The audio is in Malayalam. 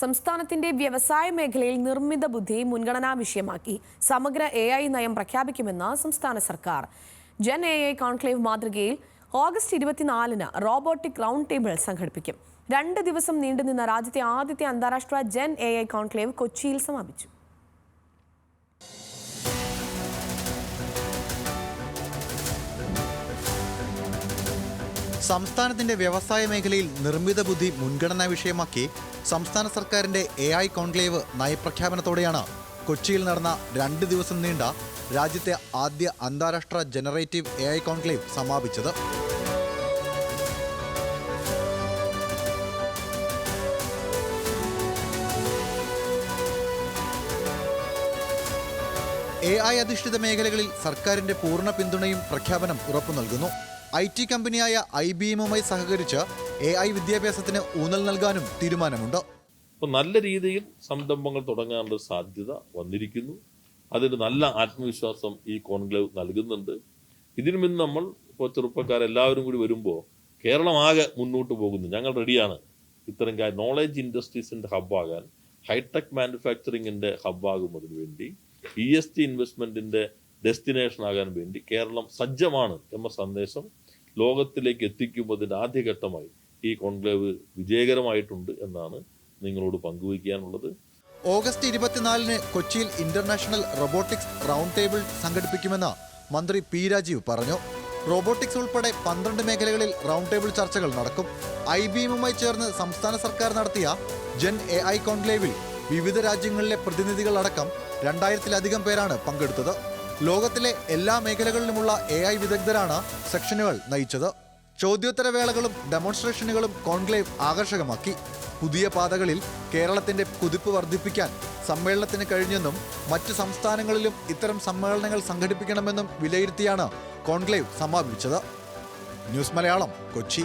സംസ്ഥാനത്തിന്റെ വ്യവസായ മേഖലയിൽ നിർമ്മിത ബുദ്ധി മുൻഗണനാ വിഷയമാക്കി സമഗ്ര എ ഐ നയം പ്രഖ്യാപിക്കുമെന്ന് സംസ്ഥാന സർക്കാർ. ജൻ എ ഐ കോൺക്ലേവ് മാതൃകയിൽ ഓഗസ്റ്റ് ഇരുപത്തിനാലിന് റോബോട്ടിക് റൗണ്ട് ടേബിൾ സംഘടിപ്പിക്കും. രണ്ട് ദിവസം നീണ്ടുനിന്ന രാജ്യത്തെ ആദ്യത്തെ അന്താരാഷ്ട്ര ജൻ എ ഐ കോൺക്ലേവ് കൊച്ചിയിൽ സമാപിച്ചു. സംസ്ഥാനത്തിന്റെ വ്യവസായ മേഖലയിൽ നിർമ്മിത ബുദ്ധി മുൻഗണനാ വിഷയമാക്കി സംസ്ഥാന സർക്കാരിന്റെ എ ഐ കോൺക്ലേവ് നയപ്രഖ്യാപനത്തോടെയാണ് കൊച്ചിയിൽ നടന്ന രണ്ട് ദിവസം നീണ്ട രാജ്യത്തെ ആദ്യ അന്താരാഷ്ട്ര ജനറേറ്റീവ് എ ഐ കോൺക്ലേവ് സമാപിച്ചത്. എ ഐ അധിഷ്ഠിത മേഖലകളിൽ സർക്കാരിന്റെ പൂർണ പിന്തുണയും പ്രഖ്യാപനം ഉറപ്പു നൽകുന്നു ഐ ടി കമ്പനിയായ ഐ ബി എമ്മുമായി സഹകരിച്ച് എ ഐ വിദ്യാഭ്യാസത്തിന് ഊന്നൽ നൽകാനും തീരുമാനമുണ്ട്. അപ്പോൾ നല്ല രീതിയിൽ സംരംഭങ്ങൾ തുടങ്ങാനുള്ള സാധ്യത വന്നിരിക്കുന്നു. അതിന് നല്ല ആത്മവിശ്വാസം ഈ കോൺക്ലേവ് നൽകുന്നുണ്ട്. ഇതിനു മുന്ന് നമ്മൾ ഇപ്പോൾ ചെറുപ്പക്കാരെല്ലാവരും കൂടി വരുമ്പോൾ കേരളം ആകെ മുന്നോട്ട് പോകുന്നു. ഞങ്ങൾ റെഡിയാണ്. ഇത്തരം നോളജ് ഇൻഡസ്ട്രീസിന്റെ ഹബ്ബാകാൻ ഹൈടെക് മാനുഫാക്ചറിങ്ങിന്റെ ഹബ്ബാകുന്നതിന് വേണ്ടി ഇ എസ് ടി ഇൻവെസ്റ്റ്മെന്റിന്റെ ഡെസ്റ്റിനേഷൻ ആകാൻ വേണ്ടി കേരളം സജ്ജമാണ് എന്ന സന്ദേശം ലോകത്തിലേക്ക് എത്തിക്കുമ്പോൾ ആദ്യഘട്ടമായി ഈ കോൺക്ലേവ് വിജയകരമായിട്ടുണ്ട് എന്നാണ് നിങ്ങളോട് പങ്കുവയ്ക്കാനുള്ളത്. ഓഗസ്റ്റ് ഇരുപത്തിനാലിന് കൊച്ചിയിൽ ഇന്റർനാഷണൽ റോബോട്ടിക്സ് റൗണ്ട് ടേബിൾ സംഘടിപ്പിക്കുമെന്ന് മന്ത്രി പി രാജീവ് പറഞ്ഞു. റോബോട്ടിക്സ് ഉൾപ്പെടെ പന്ത്രണ്ട് മേഖലകളിൽ റൗണ്ട് ടേബിൾ ചർച്ചകൾ നടക്കും. ഐ ബി എമ്മുമായി ചേർന്ന് സംസ്ഥാന സർക്കാർ നടത്തിയ ജൻ എ ഐ കോൺക്ലേവിൽ വിവിധ രാജ്യങ്ങളിലെ പ്രതിനിധികളടക്കം രണ്ടായിരത്തിലധികം പേരാണ് പങ്കെടുത്തത്. ലോകത്തിലെ എല്ലാ മേഖലകളിലുമുള്ള എ ഐ വിദഗ്ധരാണ് സെക്ഷനുകൾ നയിച്ചത്. ചോദ്യോത്തരവേളകളും ഡെമോൺസ്ട്രേഷനുകളും കോൺക്ലേവ് ആകർഷകമാക്കി. പുതിയ പാതകളിൽ കേരളത്തിന്റെ കുതിപ്പ് വർദ്ധിപ്പിക്കാൻ സമ്മേളനത്തിന് കഴിഞ്ഞെന്നും മറ്റ് സംസ്ഥാനങ്ങളിലും ഇത്തരം സമ്മേളനങ്ങൾ സംഘടിപ്പിക്കണമെന്നും വിലയിരുത്തിയാണ് കോൺക്ലേവ് സമാപിച്ചത്. ന്യൂസ് മലയാളം കൊച്ചി.